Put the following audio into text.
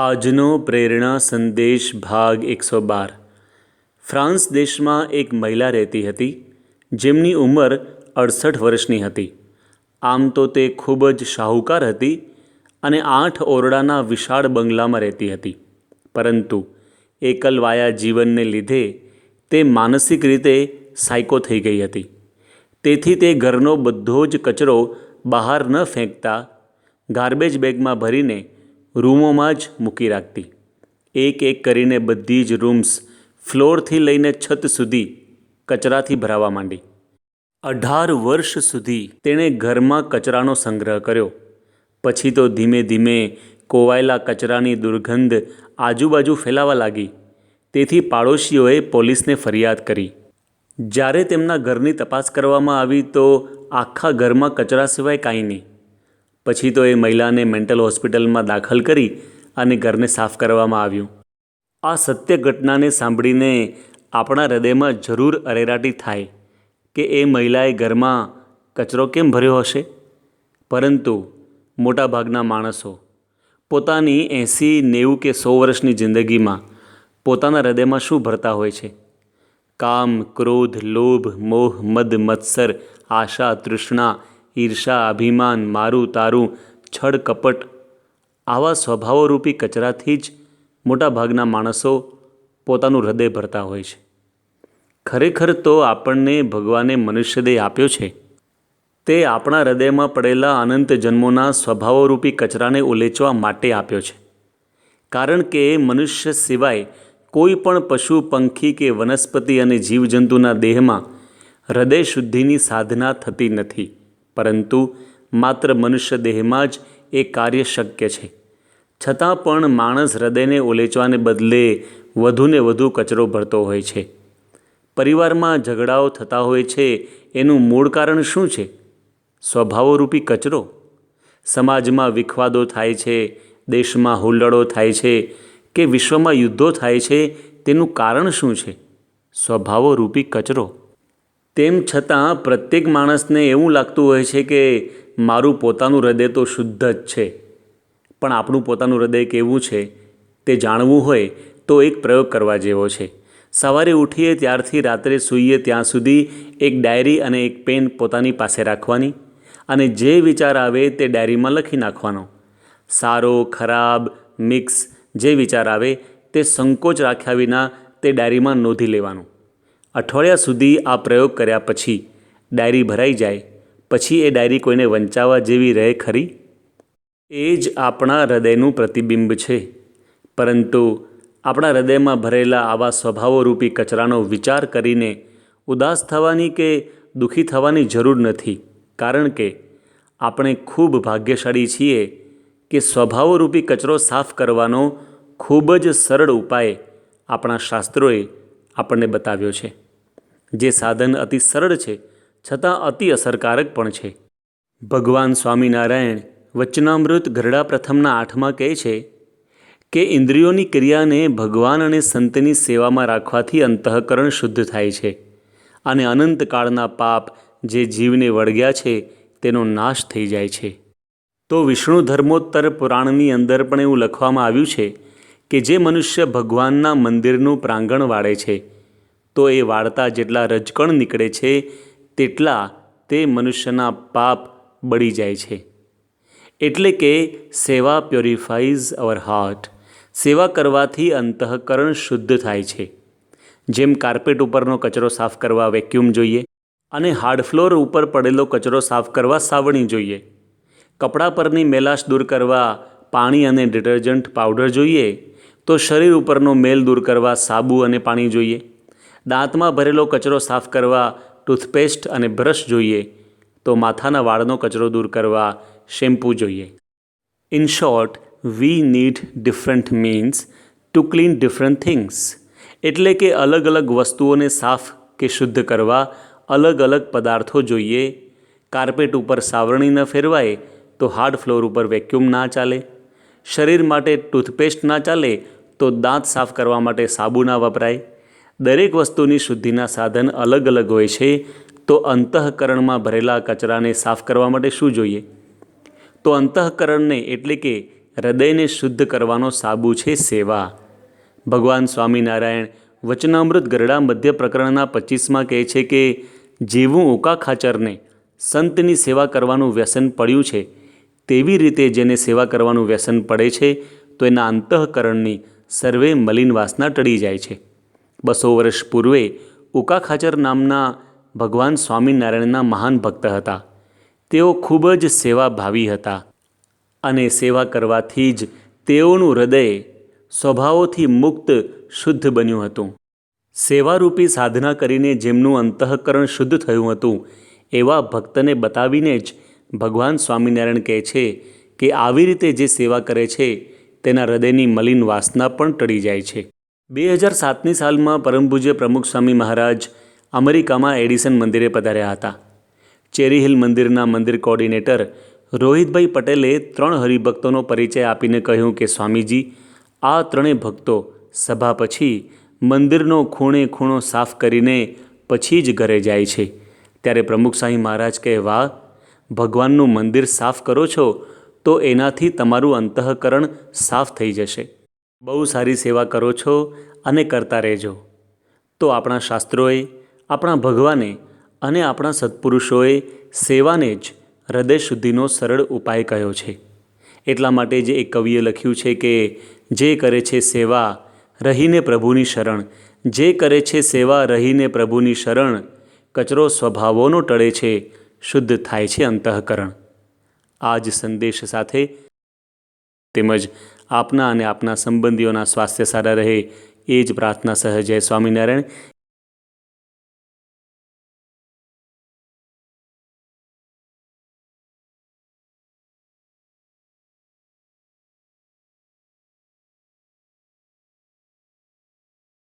આજનો પ્રેરણા સંદેશ ભાગ એકસો બાર. ફ્રાન્સ દેશમાં એક મહિલા રહેતી હતી, જેમની ઉંમર અડસઠ વર્ષની હતી. આમ તો તે ખૂબ જ શાહુકાર હતી અને આઠ ઓરડાના વિશાળ બંગલામાં રહેતી હતી. પરંતુ એકલવાયા જીવનને લીધે તે માનસિક રીતે સાયકો થઈ ગઈ હતી. તેથી તે ઘરનો બધો જ કચરો બહાર ન ફેંકતા ગાર્બેજ બેગમાં ભરીને રૂમોમાં જ મૂકી રાખતી. એક એક કરીને બધી જ રૂમ્સ ફ્લોરથી લઈને છત સુધી કચરાથી ભરાવા માંડી. અઢાર વર્ષ સુધી તેણે ઘરમાં કચરાનો સંગ્રહ કર્યો. પછી તો ધીમે ધીમે કોવાયેલા કચરાની દુર્ગંધ આજુબાજુ ફેલાવા લાગી. તેથી પાડોશીઓએ પોલીસને ફરિયાદ કરી. જ્યારે તેમના ઘરની તપાસ કરવામાં આવી તો આખા ઘરમાં કચરા સિવાય કાંઈ નહીં. પછી તો એ મહિલાને મેન્ટલ હોસ્પિટલમાં દાખલ કરી અને ઘરને સાફ કરવામાં આવ્યું. આ સત્ય ઘટનાને સાંભળીને આપણા હૃદયમાં જરૂર અરેરાટી થાય કે એ મહિલાએ ઘરમાં કચરો કેમ ભર્યો હશે? પરંતુ મોટાભાગના માણસો પોતાની એંસી, નેવું કે સો વર્ષની જિંદગીમાં પોતાના હૃદયમાં શું ભરતા હોય છે? કામ, ક્રોધ, લોભ, મોહ, મદ, મત્સર, આશા, તૃષ્ણા ઈર્ષા, અભિમાન, મારું તારું છળ કપટ. આવા સ્વભાવોરૂપી કચરાથી જ મોટાભાગના માણસો પોતાનું હૃદય ભરતા હોય છે. ખરેખર તો આપણને ભગવાને મનુષ્યદેહ આપ્યો છે. તે આપણા હૃદયમાં પડેલા અનંત જન્મોના સ્વભાવોરૂપી કચરાને ઉલેચવા માટે આપ્યો છે. કારણ કે મનુષ્ય સિવાય કોઈ પણ પશુ, પંખી કે વનસ્પતિ અને જીવજંતુના દેહમાં હૃદય શુદ્ધિની સાધના થતી નથી. પરંતુ માત્ર મનુષ્ય દેહમાં જ એ કાર્ય શક્ય છે. છતાં પણ માણસ હૃદયને ઉલેચવાને બદલે વધુને વધુ કચરો ભરતો હોય છે. પરિવારમાં ઝઘડાઓ થતા હોય છે, એનું મૂળ કારણ શું છે? સ્વભાવોરૂપી કચરો? સમાજમાં વિખવાદો થાય છે, દેશમાં હુલ્લડો થાય છે કે વિશ્વમાં યુદ્ધો થાય છે, તેનું કારણ શું છે? સ્વભાવોરૂપી કચરો. તેમ છતાં પ્રત્યેક માણસને એવું લાગતું હોય છે કે મારું પોતાનું હૃદય તો શુદ્ધ જ છે. પણ આપણું પોતાનું હૃદય કેવું છે તે જાણવું હોય તો એક પ્રયોગ કરવા જેવો છે. સવારે ઉઠીએ ત્યારથી રાત્રે સૂઈએ ત્યાં સુધી એક ડાયરી અને એક પેન પોતાની પાસે રાખવાની અને જે વિચાર આવે તે ડાયરીમાં લખી નાખવાનો. સારો, ખરાબ, મિક્સ જે વિચાર આવે તે સંકોચ રાખ્યા વિના તે ડાયરીમાં નોંધી લેવાનું. અઠવાડિયા સુધી આ પ્રયોગ કર્યા પછી ડાયરી ભરાઈ જાય, પછી એ ડાયરી કોઈને વંચાવવા જેવી રહે ખરી? એ જ આપણા હૃદયનું પ્રતિબિંબ છે. પરંતુ આપણા હૃદયમાં ભરેલા આવા સ્વભાવોરૂપી કચરાનો વિચાર કરીને ઉદાસ થવાની કે દુઃખી થવાની જરૂર નથી, કારણ કે આપણે ખૂબ ભાગ્યશાળી છીએ કે સ્વભાવોરૂપી કચરો સાફ કરવાનો ખૂબ જ સરળ ઉપાય આપણા શાસ્ત્રોએ આપણને બતાવ્યો છે. જે સાધન અતિ સરળ છે, છતાં અતિ અસરકારક પણ છે. ભગવાન સ્વામિનારાયણ વચનામૃત ગરડા પ્રથમના આઠમાં કહે છે કે ઇન્દ્રિયોની ક્રિયાને ભગવાન અને સંતની સેવામાં રાખવાથી અંતઃકરણ શુદ્ધ થાય છે અને અનંતકાળના પાપ જે જીવને વળગ્યા છે, તેનો નાશ થઈ જાય છે. તો વિષ્ણુ ધર્મોત્તર પુરાણની અંદર પણ એવું લખવામાં આવ્યું છે કે જે મનુષ્ય ભગવાનના મંદિરનું પ્રાંગણ વાળે છે તો એ વાળતા જેટલા રજકણ નીકળે છે, તેટલા તે મનુષ્યના પાપ બળી જાય છે. એટલે કે સેવા પ્યોરિફાઈઝ અવર હાર્ટ. સેવા કરવાથી અંતઃકરણ શુદ્ધ થાય છે. જેમ કાર્પેટ ઉપરનો કચરો સાફ કરવા વેક્યુમ જોઈએ અને હાર્ડ ફ્લોર ઉપર પડેલો કચરો સાફ કરવા સાવણી જોઈએ. કપડાં પરની મેલાશ દૂર કરવા પાણી અને ડિટર્જન્ટ પાવડર જોઈએ તો શરીર ઉપરનો મેલ દૂર કરવા સાબુ અને પાણી જોઈએ. દાંતમાં ભરેલો કચરો સાફ કરવા, ટૂથપેસ્ટ અને બ્રશ જોઈએ તો માથાના વાળનો કચરો દૂર કરવા શેમ્પૂ જોઈએ. In short we need different means to clean different things એટલે કે અલગ અલગ વસ્તુઓને સાફ કે શુદ્ધ કરવા અલગ અલગ પદાર્થો જોઈએ. કાર્પેટ ઉપર સાવરણી ન ફેરવાય તો હાર્ડ ફ્લોર ઉપર વેક્યુમ ના ચાલે. શરીર માટે ટૂથપેસ્ટ ના ચાલે તો દાંત સાફ કરવા માટે સાબુ ના વપરાય. દરેક વસ્તુની શુદ્ધિના સાધન અલગ અલગ હોય છે, તો અંતઃકરણમાં ભરેલા કચરાને સાફ કરવા માટે શું જોઈએ? તો અંતઃકરણને એટલે કે હૃદયને શુદ્ધ કરવાનો સાબુ છે સેવા. ભગવાન સ્વામિનારાયણ વચનામૃત ગરડા મધ્ય પ્રકરણના પચીસમાં કહે છે કે, જેવું ઓકા ખાચરને સંતની સેવા કરવાનું વ્યસન પડ્યું છે, તેવી રીતે જેને સેવા કરવાનું વ્યસન પડે છે, તો એના અંતઃકરણની સર્વે મલિન વાસના ટળી જાય છે. બસો વર્ષ પૂર્વે ઉકા ખાચર નામના ભગવાન સ્વામિનારાયણના મહાન ભક્ત હતા. તેઓ ખૂબ જ સેવાભાવી હતા અને સેવા કરવાથી જ તેઓનું હૃદય સ્વભાવોથી મુક્ત, શુદ્ધ બન્યું હતું. સેવારૂપી સાધના કરીને જેમનું અંતઃકરણ શુદ્ધ થયું હતું, એવા ભક્તને બતાવીને જ ભગવાન સ્વામિનારાયણ કહે છે કે આવી રીતે જે સેવા કરે છે, તેના હૃદયની મલિન વાસના પણ ટળી જાય છે. બે હજાર સાતની સાલમાં પરમ પૂજ્ય પ્રમુખ સ્વામી મહારાજ અમેરિકામાં એડિસન મંદિરે પધાર્યા હતા. ચેરી હિલ મંદિરના મંદિર કોર્ડિનેટર રોહિતભાઈ પટેલે ત્રણ હરિભક્તોનો પરિચય આપીને કહ્યું કે, સ્વામીજી, આ ત્રણેય ભક્તો સભા પછી મંદિરનો ખૂણે ખૂણો સાફ કરીને પછી જ ઘરે જાય છે. ત્યારે પ્રમુખ સ્વામી મહારાજ કહે, વાહ, ભગવાનનું મંદિર સાફ કરો છો, તો એનાથી તમારું અંતઃકરણ સાફ થઈ જશે. બહુ સારી સેવા કરો છો અને કરતા રહેજો. તો આપણા શાસ્ત્રોએ, આપણા ભગવાને અને આપણા સત્પુરુષોએ સેવાને જ હૃદય શુદ્ધિનો સરળ ઉપાય કહ્યો છે. એટલા માટે જે એક કવિએ લખ્યું છે કે, જે કરે છે સેવા, રહીને પ્રભુની શરણ. જે કરે છે સેવા, રહીને પ્રભુની શરણ. કચરો સ્વભાવોનો ટળે છે, શુદ્ધ થાય છે અંતઃકરણ. આ જ સંદેશ સાથે તેમજ આપના અને આપના સંબંધીઓના સ્વાસ્થ્ય સારા રહે એ જ પ્રાર્થના સહ જય સ્વામિનારાયણ.